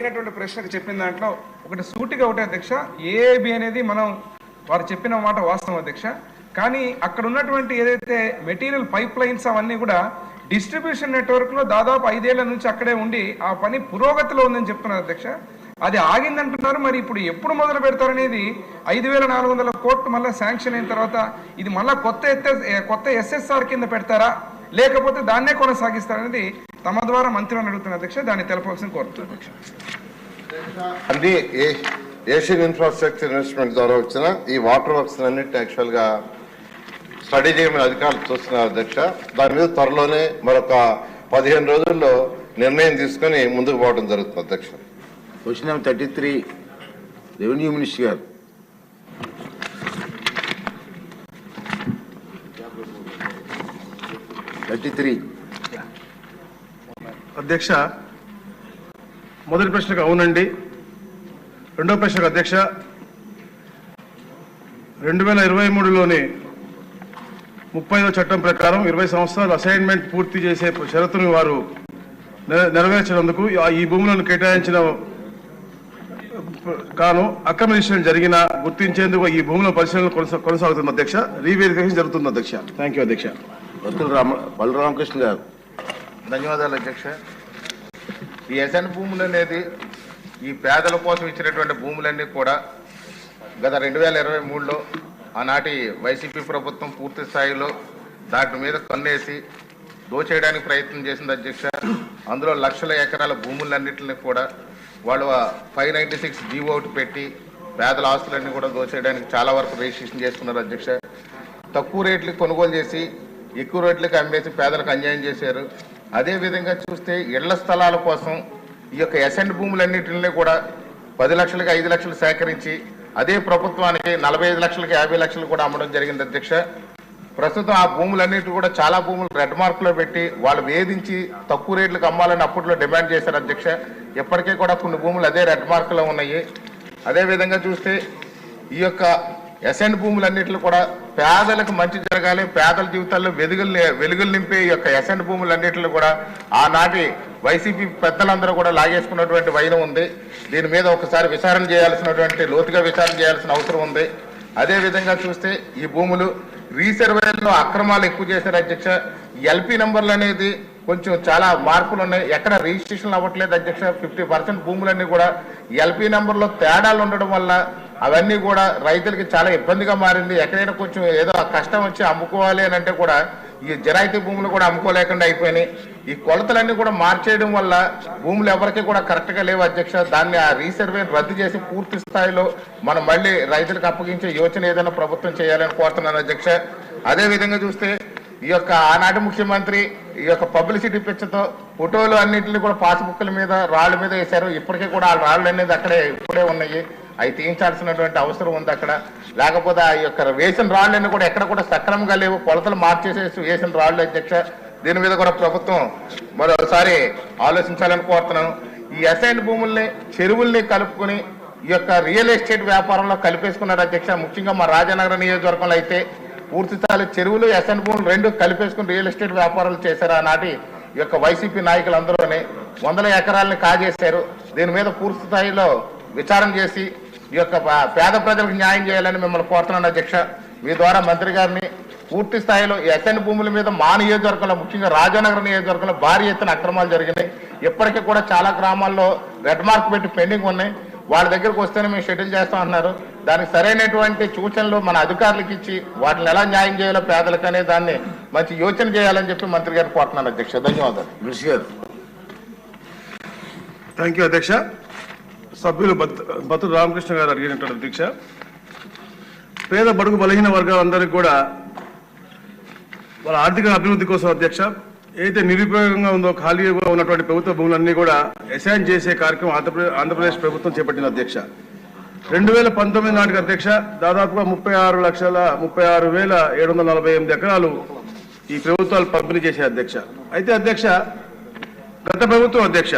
అడిగినటువంటి ప్రశ్నకు చెప్పిన దాంట్లో ఒకటి సూటిగా ఒకటే అధ్యక్ష. ఏఏబి అనేది మనం వారు చెప్పిన మాట వాస్తవం అధ్యక్ష. కానీ అక్కడ ఉన్నటువంటి ఏదైతే మెటీరియల్ పైప్ లైన్స్ అవన్నీ కూడా డిస్ట్రిబ్యూషన్ నెట్వర్క్లో దాదాపు ఐదేళ్ళ నుంచి అక్కడే ఉండి ఆ పని పురోగతిలో ఉందని చెప్తున్నారు అధ్యక్ష. అది ఆగిందంటున్నారు. మరి ఇప్పుడు ఎప్పుడు మొదలు పెడతారనేది ఐదు వేల నాలుగు వందల కోట్లు మళ్ళీ శాంక్షన్ అయిన తర్వాత ఇది మళ్ళీ కొత్త ఎత్త కొత్త ఎస్ఎస్ఆర్ కింద పెడతారా? లేకపోతే దాన్నే కొనసాగిస్తారనేది తమ ద్వారా మంత్రులను అడుగుతున్న అధ్యక్ష దాన్ని తెలపాల్సిన కోరుతున్నాను ఏ- ఏషియన్ ఇన్ఫ్రాస్ట్రక్చర్ ఇన్వెస్ట్మెంట్ ద్వారా వచ్చిన ఈ వాటర్ వర్క్స్ అన్నింటిని యాక్చువల్గా స్టడీ చేయమని అధికారులు చూస్తున్నారు అధ్యక్ష. దాని మీద త్వరలోనే మరొక పదిహేను రోజుల్లో నిర్ణయం తీసుకొని ముందుకు పోవడం జరుగుతుంది అధ్యక్ష. Question number thirty three revenue minister గారు. థర్టీ త్రీ అధ్యక్ష మొదటి ప్రశ్నకు అవునండి. రెండో ప్రశ్నకు అధ్యక్ష రెండు వేల ఇరవై మూడులోని ముప్పైదో చట్టం ప్రకారం ఇరవై సంవత్సరాలు అసైన్మెంట్ పూర్తి చేసే షరతును వారు నెరవేర్చినందుకు ఈ భూములను కేటాయించిన కాను అక్రమిషన్ జరిగిన గుర్తించేందుకు ఈ భూముల పరిశీలన కొనసా- కొనసాగుతుంది అధ్యక్ష. రీవెరిఫికేషన్ జరుగుతుంది అధ్యక్ష. థ్యాంక్ యూ అధ్యక్ష. రామ బలరామకృష్ణ గారు. ధన్యవాదాలు అధ్యక్ష. ఈ ఎసన్ భూములు అనేది ఈ పేదల కోసం ఇచ్చినటువంటి భూములన్నీ కూడా గత రెండు వేల ఇరవై మూడులో ఆనాటి వైసీపీ ప్రభుత్వం పూర్తి స్థాయిలో దాటి మీద కన్నేసి దోచేయడానికి ప్రయత్నం చేసింది అధ్యక్ష. అందులో లక్షల ఎకరాల భూములన్నింటిని కూడా వాళ్ళు ఫైవ్ నైంటీ సిక్స్ జీవో ఒకటి పెట్టి పేదల ఆస్తులన్నీ కూడా దోచేయడానికి చాలా వరకు రిజిస్ట్రేషన్ చేసుకున్నారు అధ్యక్ష. తక్కువ రేట్లకు కొనుగోలు చేసి ఎక్కువ రేట్లకు అమ్మేసి పేదలకు అన్యాయం చేశారు. అదే విధంగా చూస్తే ఇళ్ళ స్థలాల కోసం ఈ యొక్క ఎసెంట్ భూములన్నింటినీ కూడా పది లక్షలకి ఐదు లక్షలు సేకరించి అదే ప్రభుత్వానికి నలభై ఐదు లక్షలకి యాభై లక్షలు కూడా అమ్మడం జరిగింది అధ్యక్ష. ప్రస్తుతం ఆ భూములన్నిటి కూడా చాలా భూములు రెడ్ మార్కులో పెట్టి వాళ్ళు వేధించి తక్కువ రేట్లకు అమ్మాలని అప్పట్లో డిమాండ్ చేశారు అధ్యక్ష. ఇప్పటికే కూడా కొన్ని భూములు అదే రెడ్ మార్కులో ఉన్నాయి. అదేవిధంగా చూస్తే ఈ యొక్క ఎసెంట్ భూములన్నింటిలో కూడా పేదలకు మంచి జరగాలి పేదల జీవితాల్లో వెలుగులు వెలుగులు నింపే యొక్క ఎసెంట్ భూములన్నింటిలో కూడా ఆనాటి వైసీపీ పెద్దలందరూ కూడా లాగేసుకున్నటువంటి వైనం ఉంది. దీని మీద ఒకసారి విచారణ చేయాల్సినటువంటి లోతుగా విచారణ చేయాల్సిన అవసరం ఉంది. అదేవిధంగా చూస్తే ఈ భూములు రీసర్వేలో అక్రమాలు ఎక్కువ చేశారు అధ్యక్ష. ఎల్పి నెంబర్లు అనేది కొంచెం చాలా మార్పులు ఉన్నాయి. ఎక్కడ రిజిస్ట్రేషన్ అవ్వట్లేదు అధ్యక్ష. ఫిఫ్టీ పర్సెంట్ భూములన్నీ కూడా ఎల్పి నెంబర్లో తేడాలు ఉండడం వల్ల అవన్నీ కూడా రైతులకి చాలా ఇబ్బందిగా మారింది. ఎక్కడైనా కొంచెం ఏదో కష్టం వచ్చి అమ్ముకోవాలి అని అంటే కూడా ఈ జరాయితీ భూములు కూడా అమ్ముకోలేకుండా అయిపోయినాయి. ఈ కొలతలన్నీ కూడా మార్చేయడం వల్ల భూములు ఎవరికి కూడా కరెక్ట్గా లేవు అధ్యక్ష. దాన్ని ఆ రీసర్వే రద్దు చేసి పూర్తి స్థాయిలో మనం మళ్ళీ రైతులకు అప్పగించే యోచన ఏదైనా ప్రభుత్వం చేయాలని కోరుతున్నాను అధ్యక్ష. అదేవిధంగా చూస్తే ఈ యొక్క ఆనాటి ముఖ్యమంత్రి ఈ యొక్క పబ్లిసిటీ పిచ్చతో ఫోటోలు అన్నింటినీ కూడా పాస్బుక్ల మీద రాళ్ళ మీద వేశారు. ఇప్పటికీ కూడా ఆ రాళ్ళు అనేది అక్కడే ఇప్పుడే ఉన్నాయి. అవి తీయించాల్సినటువంటి అవసరం ఉంది అక్కడ. లేకపోతే ఆ యొక్క వేసిన రాళ్ళని కూడా ఎక్కడ కూడా సక్రమంగా లేవు. కొలతలు మార్చేసేసి వేసిన రాళ్ళు అధ్యక్ష దీని మీద కూడా ప్రభుత్వం మరోసారి ఆలోచించాలని కోరుతున్నాను. ఈ అసైన్ భూముల్ని చెరువుల్ని కలుపుకొని ఈ యొక్క రియల్ ఎస్టేట్ వ్యాపారంలో కలిపేసుకున్నారు అధ్యక్ష. ముఖ్యంగా మా రాజనగర నియోజకవర్గంలో అయితే పూర్తి స్థాయి చెరువులు ఎస్ఎన్ భూములు రెండు కలిపేసుకుని రియల్ ఎస్టేట్ వ్యాపారాలు చేశారు ఆనాటి ఈ యొక్క వైసీపీ నాయకులందరూనే. వందల ఎకరాలని కాజేశారు. దీని మీద పూర్తి స్థాయిలో విచారం చేసి ఈ యొక్క ప- పేద ప్రజలకు న్యాయం చేయాలని మిమ్మల్ని కోరుతున్నాను. అధ్యక్ష మీ ద్వారా మంత్రి గారిని పూర్తి స్థాయిలో ఈ ఎస్ఎన్ భూముల మీద మా నియోజకవర్గంలో ముఖ్యంగా రాజానగర్ నియోజకవర్గంలో భారీ ఎత్తున అక్రమాలు జరిగినాయి. ఇప్పటికీ కూడా చాలా గ్రామాల్లో రెడ్ మార్క్ పెట్టి పెండింగ్ ఉన్నాయి. వాళ్ళ దగ్గరకు వస్తేనే మేము షెడ్యూల్ చేస్తాం అంటున్నారు దానికి సరైనటువంటి సూచనలు మన అధికారులకు ఇచ్చి వాటిని ఎలా న్యాయం చేయాలో పేదలకు అనే దాన్ని మంచి యోచన చేయాలని చెప్పి మంత్రి గారు కోరుతున్నాను. అధ్యక్ష ధన్యవాదాలు. థ్యాంక్ యూ అధ్యక్ష. సభ్యులు బత్- బతులు రామకృష్ణ గారు అడిగినటువంటి అధ్యక్ష పేద బడుగు బలహీన వర్గాలందరికీ కూడా వాళ్ళ ఆర్థిక అభివృద్ధి కోసం అధ్యక్ష ఏదైతే నిరుపయోగంగా ఉందో ఖాళీగా ఉన్నటువంటి ప్రభుత్వ భూములన్నీ కూడా అసైన్ చేసే కార్యక్రమం ఆంధ్రప్రదేశ్ ఆంధ్రప్రదేశ్ ప్రభుత్వం చేపట్టింది అధ్యక్ష. రెండు వేల పంతొమ్మిది నాటికి అధ్యక్ష దాదాపుగా ముప్పై ఆరు లక్షల ముప్పై ఆరు వేల ఏడు వందల నలభై ఎనిమిది ఎకరాలు ఈ ప్రభుత్వాలు పంపిణీ చేసే అధ్యక్ష. అయితే అధ్యక్ష గత ప్రభుత్వం అధ్యక్ష